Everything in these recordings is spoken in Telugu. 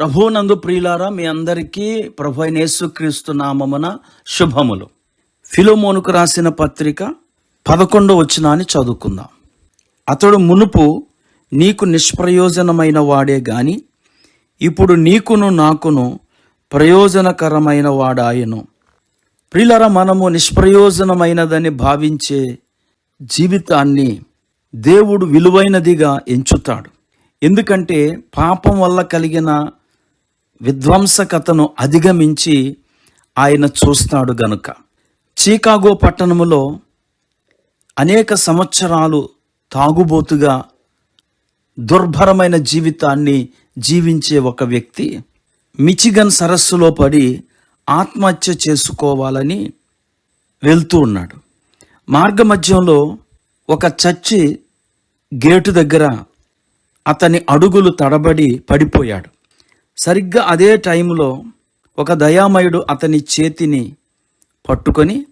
ప్రభునందు ప్రియులారా మీ అందరికీ ప్రభు అయిన యేసుక్రీస్తు నామమున శుభములు. ఫిలోమోనుకు రాసిన పత్రిక పదకొండో అని చదువుకుందాం. అతడు మునుపు నీకు నిష్ప్రయోజనమైన వాడే గాని ఇప్పుడు నీకును నాకును ప్రయోజనకరమైన వాడాయను. ప్రియులరా మనము నిష్ప్రయోజనమైనదని భావించే జీవితాన్ని దేవుడు విలువైనదిగా ఎంచుతాడు. ఎందుకంటే పాపం వల్ల కలిగిన విధ్వంసకతను అధిగమించి ఆయన చూస్తాడు గనుక. చీకాగో పట్టణములో అనేక సంవత్సరాలు తాగుబోతుగా దుర్భరమైన జీవితాన్ని జీవించే ఒక వ్యక్తి మిచిగన్ సరస్సులో పడి ఆత్మహత్య చేసుకోవాలని వెళ్తూ ఉన్నాడు. మార్గమధ్యంలో ఒక చర్చి గేటు దగ్గర అతని అడుగులు తడబడి పడిపోయాడు. సరిగ్గా అదే టైంలో ఒక దయామయుడు అతని చేతిని పట్టుకొని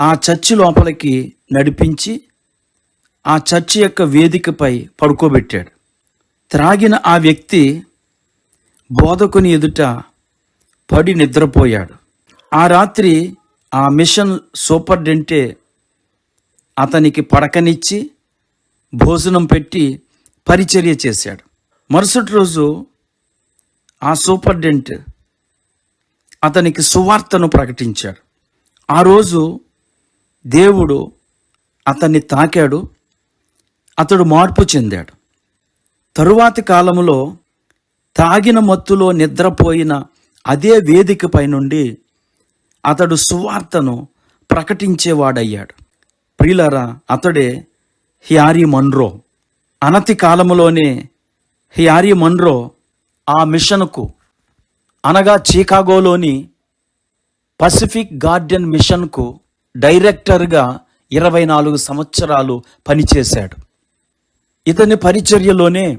ఆ చర్చి లోపలికి నడిపించి ఆ చర్చి యొక్క వేదికపై పడుకోబెట్టాడు. త్రాగిన ఆ వ్యక్తి బోధకుని ఎదుట పడి నిద్రపోయాడు. ఆ రాత్రి ఆ మిషన్ సూపర్డెంటే అతనికి పడకనిచ్చి భోజనం పెట్టి పరిచర్య చేశాడు. మరుసటి రోజు ఆ సూపర్డెంట్ అతనికి సువార్తను ప్రకటించాడు. ఆ రోజు దేవుడు అతన్ని తాకాడు అతడు మార్పు చెందాడు. తరువాతి కాలంలో తాగిన మత్తులో నిద్రపోయిన అదే వేదికపై నుండి అతడు సువార్తను ప్రకటించేవాడయ్యాడు. ప్రియులరా అతడే హ్యారీ మన్రో. అనతి కాలంలోనే హ్యారీ మన్రో ఆ మిషన్కు అనగా చికాగోలోని పసిఫిక్ గార్డెన్ మిషన్కు డైరెక్టర్గా ఇరవై నాలుగు సంవత్సరాలు పనిచేశాడు. ఇతని పరిచర్యలోనే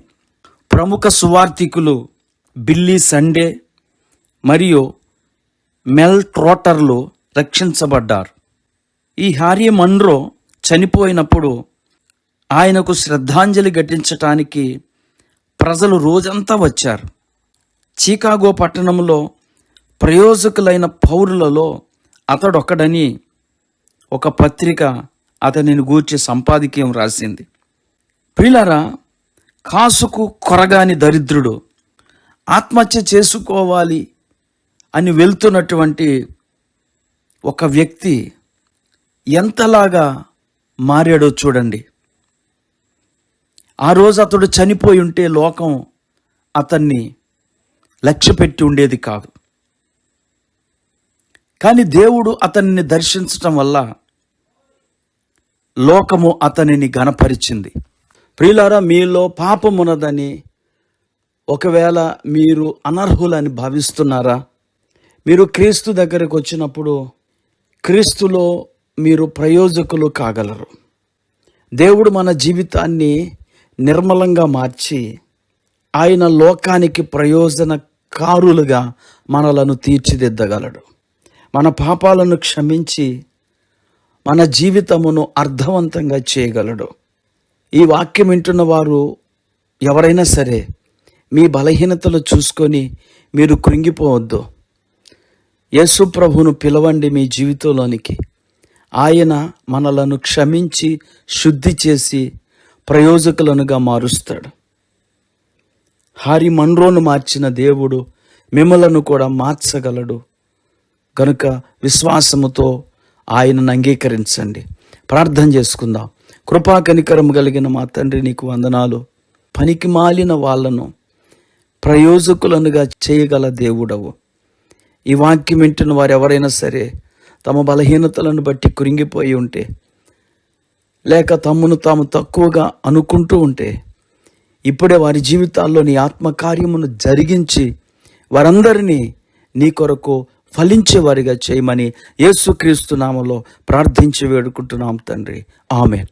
ప్రముఖ సువార్థికులు బిల్లీ సండే మరియు మెల్ ట్రోటర్లు రక్షించబడ్డారు. ఈ హారీ మన్రో చనిపోయినప్పుడు ఆయనకు శ్రద్ధాంజలి ఘటించటానికి ప్రజలు రోజంతా వచ్చారు. చికాగో పట్టణంలో ప్రయోజకులైన పౌరులలో అతడొక్కడని ఒక పత్రిక అతనిని గూర్చి సంపాదకీయం రాసింది. పిల్లరా కాసుకు కొరగాని దరిద్రుడు ఆత్మహత్య చేసుకోవాలి అని వెళ్తున్నటువంటి ఒక వ్యక్తి ఎంతలాగా మారాడో చూడండి. ఆ రోజు అతడు చనిపోయి ఉంటే లోకం అతన్ని లక్ష్య పెట్టి ఉండేది కాదు. కానీ దేవుడు అతనిని దర్శించటం వల్ల లోకము అతనిని గణపరిచింది ప్రియులారా మీలో పాపమున్నదని ఒకవేళ మీరు అనర్హులని భావిస్తున్నారా? మీరు క్రీస్తు దగ్గరకు వచ్చినప్పుడు క్రీస్తులో మీరు ప్రయోజకులు కాగలరు. దేవుడు మన జీవితాన్ని నిర్మలంగా మార్చి ఆయన లోకానికి ప్రయోజన కారులుగా మనలను తీర్చిదిద్దగలడు. మన పాపాలను క్షమించి మన జీవితమును అర్థవంతంగా చేయగలడు. ఈ వాక్యం వింటున్న వారు ఎవరైనా సరే మీ బలహీనతలు చూసుకొని మీరు కృంగిపోవద్దు. యేసు ప్రభును పిలవండి మీ జీవితంలోనికి. ఆయన మనలను క్షమించి శుద్ధి చేసి ప్రయోజకులనుగా మారుస్తాడు. హారి మన్రోను మార్చిన దేవుడు మిమ్మలను కూడా మార్చగలడు. కనుక విశ్వాసముతో ఆయనను అంగీకరించండి. ప్రార్థన చేసుకుందాం. కృపా కనికరం కలిగిన మా తండ్రి నీకు వందనాలు. పనికి మాలిన వాళ్ళను ప్రయోజకులనుగా చేయగల దేవుడవు. ఈ వాక్యం వింటున్న వారు ఎవరైనా సరే తమ బలహీనతలను బట్టి కురింగిపోయి ఉంటే లేక తమ్మును తాము తక్కువగా అనుకుంటూ ఉంటే ఇప్పుడే వారి జీవితాల్లో నీ ఆత్మకార్యమును జరిగించి వారందరినీ నీ కొరకు ఫలించేవారిగా చేయమని యేసుక్రీస్తు నామలో ప్రార్థించి వేడుకుంటున్నాం తండ్రి. ఆమెన్.